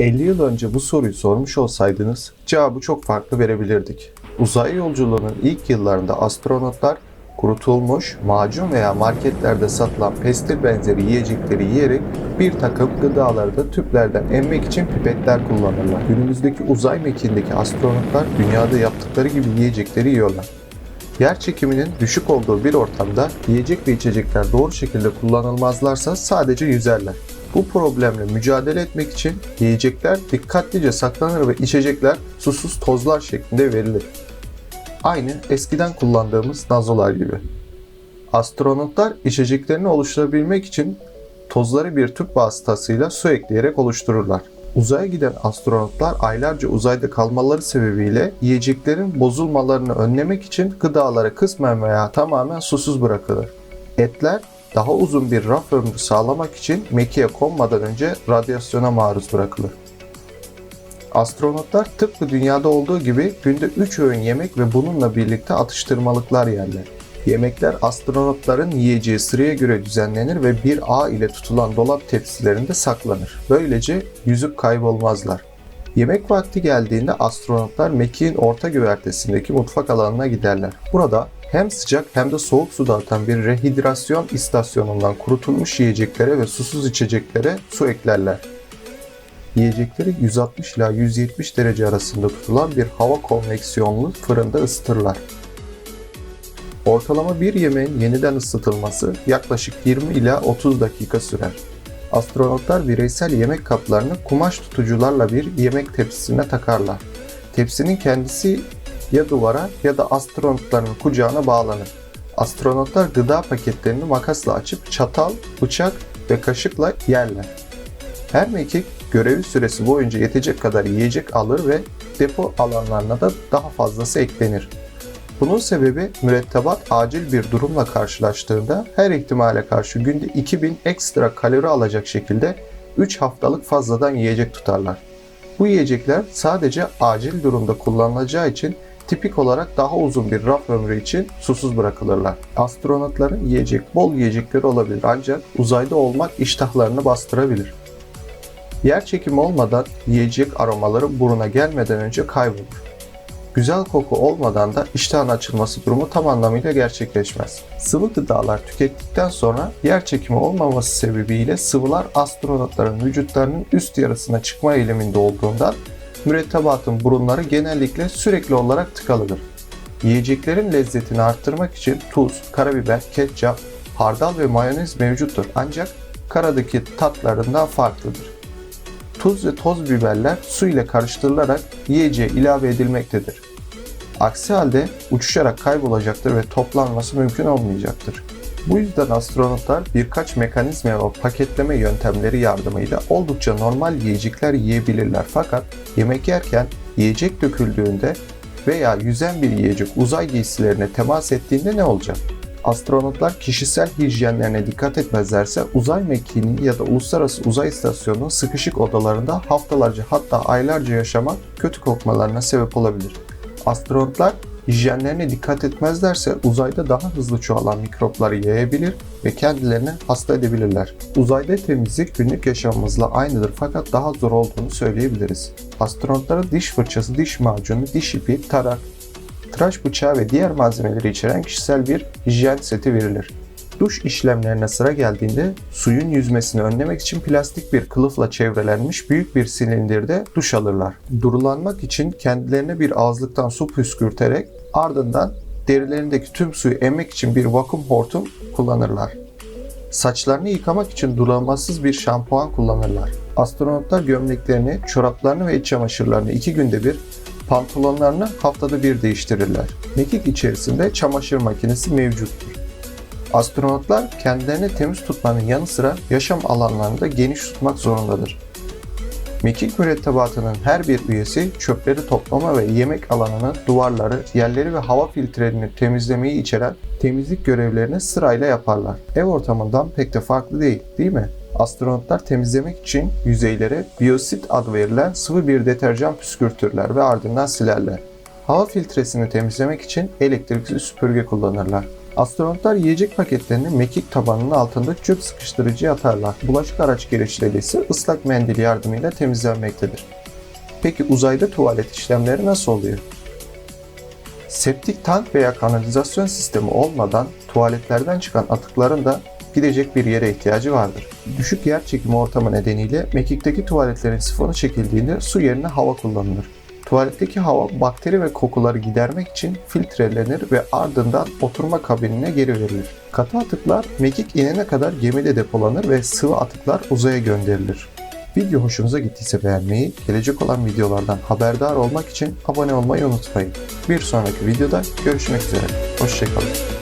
50 yıl önce bu soruyu sormuş olsaydınız cevabı çok farklı verebilirdik. Uzay yolculuğunun ilk yıllarında astronotlar kurutulmuş, macun veya marketlerde satılan pestil benzeri yiyecekleri yiyerek bir takım gıdaları da tüplerden emmek için pipetler kullanırlar. Günümüzdeki uzay mekiğindeki astronotlar dünyada yaptıkları gibi yiyecekleri yiyorlar. Yer çekiminin düşük olduğu bir ortamda yiyecek ve içecekler doğru şekilde kullanılmazlarsa sadece yüzerler. Bu problemle mücadele etmek için yiyecekler dikkatlice saklanır ve içecekler susuz tozlar şeklinde verilir. Aynı eskiden kullandığımız nazolar gibi. Astronotlar içeceklerini oluşturabilmek için tozları bir tüp vasıtasıyla su ekleyerek oluştururlar. Uzaya giden astronotlar aylarca uzayda kalmaları sebebiyle yiyeceklerin bozulmalarını önlemek için gıdaları kısmen veya tamamen susuz bırakılır. Etler daha uzun bir raf ömrü sağlamak için mekiğe konmadan önce radyasyona maruz bırakılır. Astronotlar tıpkı dünyada olduğu gibi günde 3 öğün yemek ve bununla birlikte atıştırmalıklar yerler. Yemekler astronotların yiyeceği sıraya göre düzenlenir ve bir ağ ile tutulan dolap tepsilerinde saklanır. Böylece yüzüp kaybolmazlar. Yemek vakti geldiğinde astronotlar mekiğin orta güvertesindeki mutfak alanına giderler. Burada hem sıcak hem de soğuk su dağıtan bir rehidrasyon istasyonundan kurutulmuş yiyeceklere ve susuz içeceklere su eklerler. Yiyecekleri 160 ila 170 derece arasında tutulan bir hava konveksiyonlu fırında ısıtırlar. Ortalama bir yemeğin yeniden ısıtılması yaklaşık 20 ila 30 dakika sürer. Astronotlar bireysel yemek kaplarını kumaş tutucularla bir yemek tepsisine takarlar. Tepsinin kendisi ya duvara ya da astronotların kucağına bağlanır. Astronotlar gıda paketlerini makasla açıp çatal, bıçak ve kaşıkla yerler. Her mekik görevi süresi boyunca yetecek kadar yiyecek alır ve depo alanlarına da daha fazlası eklenir. Bunun sebebi mürettebat acil bir durumla karşılaştığında her ihtimale karşı günde 2000 ekstra kalori alacak şekilde 3 haftalık fazladan yiyecek tutarlar. Bu yiyecekler sadece acil durumda kullanılacağı için tipik olarak daha uzun bir raf ömrü için susuz bırakılırlar. Astronotların yiyecek bol yiyecekleri olabilir ancak uzayda olmak iştahlarını bastırabilir. Yer çekimi olmadan yiyecek aromaları buruna gelmeden önce kaybolur. Güzel koku olmadan da iştahın açılması durumu tam anlamıyla gerçekleşmez. Sıvı gıdalar tükettikten sonra yer çekimi olmaması sebebiyle sıvılar astronotların vücutlarının üst yarısına çıkma eğiliminde olduğundan mürettebatın burunları genellikle sürekli olarak tıkalıdır. Yiyeceklerin lezzetini arttırmak için tuz, karabiber, ketçap, hardal ve mayonez mevcuttur ancak karadaki tatlarından farklıdır. Tuz ve toz biberler su ile karıştırılarak yiyeceğe ilave edilmektedir. Aksi halde uçuşarak kaybolacaktır ve toplanması mümkün olmayacaktır. Bu yüzden astronotlar birkaç mekanizma ve paketleme yöntemleri yardımıyla oldukça normal yiyecekler yiyebilirler fakat yemek yerken yiyecek döküldüğünde veya yüzen bir yiyecek uzay giysilerine temas ettiğinde ne olacak? Astronotlar kişisel hijyenlerine dikkat etmezlerse uzay mekiğinin ya da uluslararası uzay istasyonunun sıkışık odalarında haftalarca hatta aylarca yaşamak kötü kokmalarına sebep olabilir. Astronotlar hijyenlerine dikkat etmezlerse uzayda daha hızlı çoğalan mikropları yayabilir ve kendilerini hasta edebilirler. Uzayda temizlik günlük yaşamımızla aynıdır fakat daha zor olduğunu söyleyebiliriz. Astronotlara diş fırçası, diş macunu, diş ipi, tarak, tıraş bıçağı ve diğer malzemeleri içeren kişisel bir hijyen seti verilir. Duş işlemlerine sıra geldiğinde suyun yüzmesini önlemek için plastik bir kılıfla çevrelenmiş büyük bir silindirde duş alırlar. Durulanmak için kendilerine bir ağızlıktan su püskürterek ardından derilerindeki tüm suyu emmek için bir vakum hortum kullanırlar. Saçlarını yıkamak için durulanmasız bir şampuan kullanırlar. Astronotlar gömleklerini, çoraplarını ve iç çamaşırlarını iki günde bir pantolonlarını haftada bir değiştirirler. Mekik içerisinde çamaşır makinesi mevcuttur. Astronotlar kendilerini temiz tutmanın yanı sıra yaşam alanlarını da geniş tutmak zorundadır. Mekik mürettebatının her bir üyesi çöpleri toplama ve yemek alanını, duvarları, yerleri ve hava filtrelerini temizlemeyi içeren temizlik görevlerini sırayla yaparlar. Ev ortamından pek de farklı değil, değil mi? Astronotlar temizlemek için yüzeylere biyosit adı verilen sıvı bir deterjan püskürtürler ve ardından silerler. Hava filtresini temizlemek için elektrikli süpürge kullanırlar. Astronotlar yiyecek paketlerini mekik tabanının altında çöp sıkıştırıcıya atarlar. Bulaşık araç girişleri ise ıslak mendil yardımıyla temizlenmektedir. Peki uzayda tuvalet işlemleri nasıl oluyor? Septik tank veya kanalizasyon sistemi olmadan tuvaletlerden çıkan atıkların da gidecek bir yere ihtiyacı vardır. Düşük yer çekimi ortamı nedeniyle mekikteki tuvaletlerin sifonu çekildiğinde su yerine hava kullanılır. Tuvaletteki hava bakteri ve kokuları gidermek için filtrelenir ve ardından oturma kabinine geri verilir. Katı atıklar mekik inene kadar gemide depolanır ve sıvı atıklar uzaya gönderilir. Video hoşunuza gittiyse beğenmeyi, gelecek olan videolardan haberdar olmak için abone olmayı unutmayın. Bir sonraki videoda görüşmek üzere. Hoşçakalın.